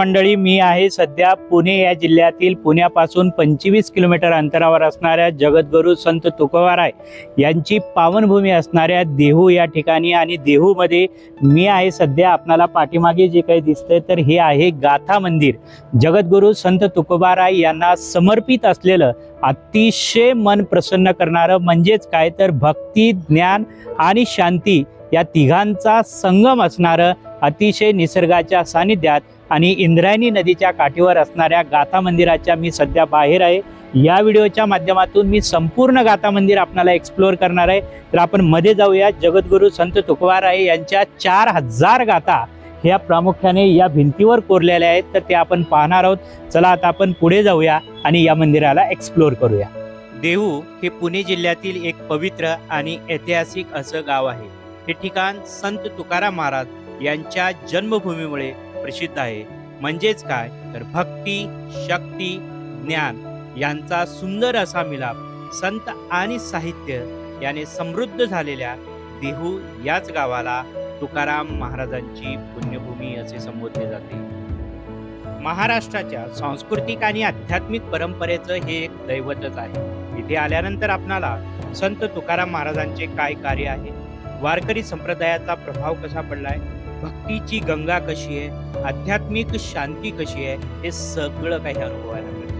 मंडळी मी आहे सध्या पुणे या जिल्ह्यातील पुण्यापासून पंचवीस किलोमीटर अंतरावर असणाऱ्या जगद्गुरू संत तुकोबाराय यांची पावनभूमी असणाऱ्या देहू या ठिकाणी आणि देहूमध्ये मी आहे सध्या. आपणाला पाठीमागे जे काही दिसतंय तर हे आहे गाथा मंदिर. जगद्गुरू संत तुकोबाराय यांना समर्पित असलेलं अतिशय मन प्रसन्न करणारं म्हणजेच काय तर भक्ती ज्ञान आणि शांती या तिघांचा संगम असणारं अतिशय निसर्गाच्या सानिध्यात आणि इंद्रायणी नदीच्या काठीवर असणाऱ्या गाथा मंदिराच्या मी सध्या बाहेर आहे. या व्हिडिओच्या माध्यमातून मी संपूर्ण गाथा मंदिर आपल्याला एक्सप्लोअर करणार आहे. तर आपण मध्ये जाऊया. जगद्गुरू संत तुकवाराय यांच्या चार हजार गाथा ह्या प्रामुख्याने या भिंतीवर कोरलेल्या आहेत. तर ते आपण पाहणार आहोत. चला आता आपण पुढे जाऊया आणि या मंदिराला एक्सप्लोअर करूया. देहू हे पुणे जिल्ह्यातील एक पवित्र आणि ऐतिहासिक असं गाव आहे. हे ठिकाण संत तुकाराम महाराज यांच्या जन्मभूमीमुळे प्रसिद्ध आहे. म्हणजेच काय? तर भक्ती शक्ती ज्ञान यांचा सुंदर असा मिलाप संत आणि साहित्य याने समृद्ध झालेल्या देहू याच गावाला तुकाराम महाराजांची पुण्यभूमी असे संबोधले जाते. महाराष्ट्राच्या सांस्कृतिक आणि आध्यात्मिक परंपरेचं हे एक दैवतच आहे. इथे आल्यानंतर आपणाला संत तुकाराम महाराजांचे काय कार्य आहे? वारकरी संप्रदायाचा प्रभाव कसा पडलाय? भक्तीची गंगा कशी आहे आध्यात्मिक शांती कशी आहे हे सगळं काही अनुभवायला मिळतं.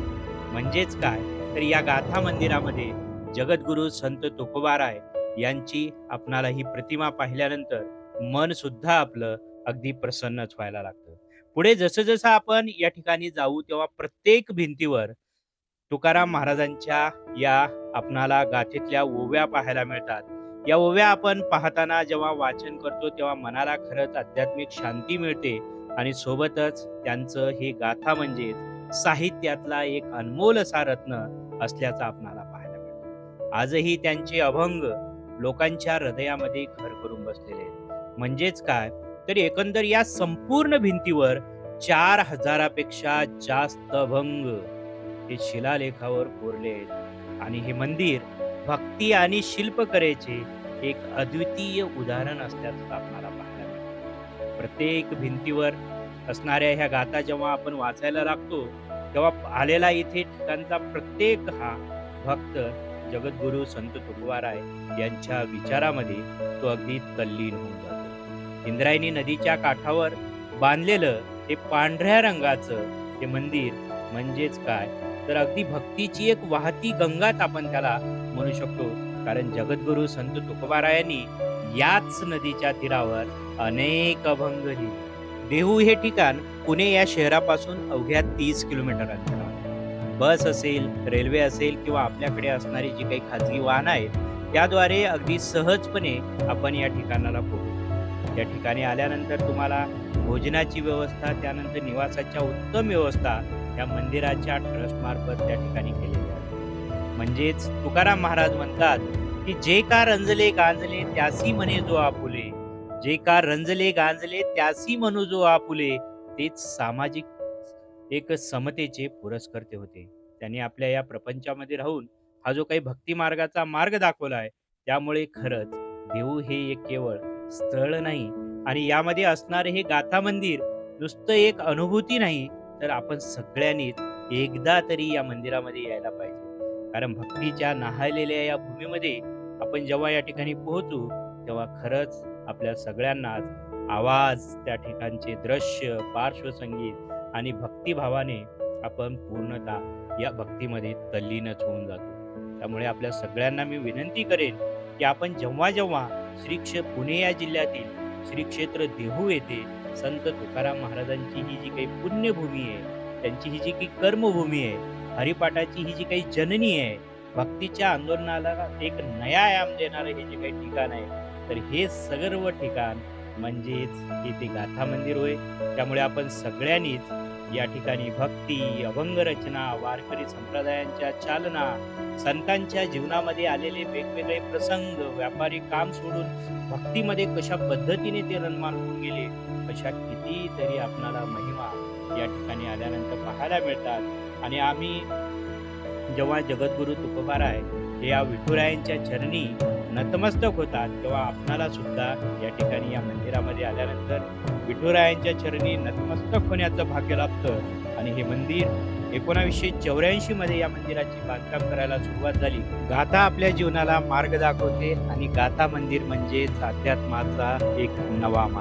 म्हणजेच काय? तर या गाथा मंदिरामध्ये जगद्गुरु संत तुकोबाराय यांची आपणाला ही प्रतिमा पाहिल्यानंतर मन सुद्धा आपलं अगदी प्रसन्नच व्हायला लागतं. पुढे जसं जसं आपण या ठिकाणी जाऊ तेव्हा प्रत्येक भिंतीवर तुकाराम महाराजांच्या या आपणाला गाथेतल्या ओव्या पाहायला मिळतात. या ओव्या आपण पाहताना जेव्हा वाचन करतो तेव्हा मनाला खरंच आध्यात्मिक शांती मिळते आणि सोबतच त्यांचं हे गाथा म्हणजे साहित्यातला एक अनमोल असा रत्न असल्याचा आपणाला पाहायला मिळतो. आजही त्यांचे अभंग लोकांच्या हृदयामध्ये घर करून बसलेले म्हणजेच काय? तर एकंदर या संपूर्ण भिंतीवर चार हजारापेक्षा जास्त अभंग हे शिलालेखावर कोरले आहेत. आणि हे मंदिर भक्ती आणि शिल्पकलेचे एक अद्वितीय उदाहरण असल्याचं आपल्याला पाहायला मिळतं. प्रत्येक भिंतीवर असणाऱ्या ह्या गाथा जेव्हा आपण वाचायला लागतो तेव्हा आलेला इथे ठिकाणचा प्रत्येक हा भक्त जगद्गुरू संत तुकवाराय यांच्या विचारामध्ये तो अगदी तल्लीन होऊन जातो. इंद्रायणी नदीच्या काठावर बांधलेलं हे पांढऱ्या रंगाचं हे मंदिर म्हणजेच काय? तर अगदी भक्तीची एक वाहती गंगाच आपण त्याला म्हणू शकतो. कारण जगद्गुरू संत तुकोबारायांनी याच नदीच्या तीरावर अनेक अभंग लिहिले. देहू हे ठिकाण पुणे या शहरापासून अवघ्या तीस किलोमीटर अंतरावर बस असेल रेल्वे असेल किंवा आपल्याकडे असणारी जी काही खाजगी वाहन आहेत त्याद्वारे अगदी सहजपणे आपण या ठिकाणाला पोहोचू त्या ठिकाणी आल्यानंतर तुम्हाला भोजनाची व्यवस्था त्यानंतर निवासाच्या उत्तम व्यवस्था त्या मंदिराच्या ट्रस्टमार्फत त्या ठिकाणी केलेली आहे म्हणजेच तुकाराम महाराज म्हणतात की जे का रंजले गांजले त्यासी म्हणे जो आपुले. जे का रंजले गांजले त्यासी म्हणू जो आपुले. तेच सामाजिक एक समतेचे पुरस्कर्ते होते. त्यांनी आपल्या या प्रपंचामध्ये राहून हा जो काही भक्ती मार्गाचा मार्ग दाखवला आहे त्यामुळे खरंच देऊ हे एक केवळ स्थळ नाही. आणि यामध्ये असणारे हे गाथा मंदिर नुसतं एक अनुभूती नाही तर आपण सगळ्यांनीच एकदा तरी या मंदिरामध्ये यायला पाहिजे. कारण भक्तीच्या नाहलेल्या या भूमीमध्ये आपण जेव्हा या ठिकाणी पोहोचू तेव्हा खरंच आपल्या सगळ्यांनाच आवाज त्या ठिकाणचे दृश्य पार्श्वसंगीत आणि भक्तिभावाने आपण पूर्णतः या भक्तीमध्ये तल्लीनच होऊन जातो. त्यामुळे आपल्या सगळ्यांना मी विनंती करेन की आपण जेव्हा जेव्हा श्री क्षे पुणे या जिल्ह्यातील श्री क्षेत्र देहू येथे संत तुकाराम महाराजांची ही जी काही पुण्यभूमी आहे त्यांची ही जी काही कर्मभूमी आहे हरिपाठाची ही जी काही जननी आहे भक्तीच्या आंदोलनाला एक नया आयाम देणारं हे जे काही ठिकाण आहे तर हे सर्व ठिकाण म्हणजेच येथे गाथा मंदिर होय. त्यामुळे आपण सगळ्यांनीच या ठिकाणी भक्ती अभंग रचना वारकरी संप्रदायांच्या चालना संतांच्या जीवनामध्ये आलेले वेगवेगळे प्रसंग व्यापारी काम सोडून भक्तीमध्ये कशा पद्धतीने ते रणमान होऊन गेले अशा कितीतरी आपणाला महिमा या ठिकाणी आल्यानंतर पाहायला मिळतात. आणि आम्ही जेव्हा जगद्गुरू तुकोबाराय हे या विठुरायांच्या चरणी नतमस्तक होतात तेव्हा आपणाला सुद्धा या ठिकाणी या मंदिरामध्ये आल्यानंतर विठुरायांच्या चरणी नतमस्तक होण्याचं भाग्य लाभतं. आणि हे मंदिर एकोणावीसशे चौऱ्याऐंशी मध्ये या मंदिराची बांधकाम करायला सुरुवात झाली. गाथा आपल्या जीवनाला मार्ग दाखवते आणि गाथा मंदिर म्हणजे अध्यात्माचा एक नवा मार्ग.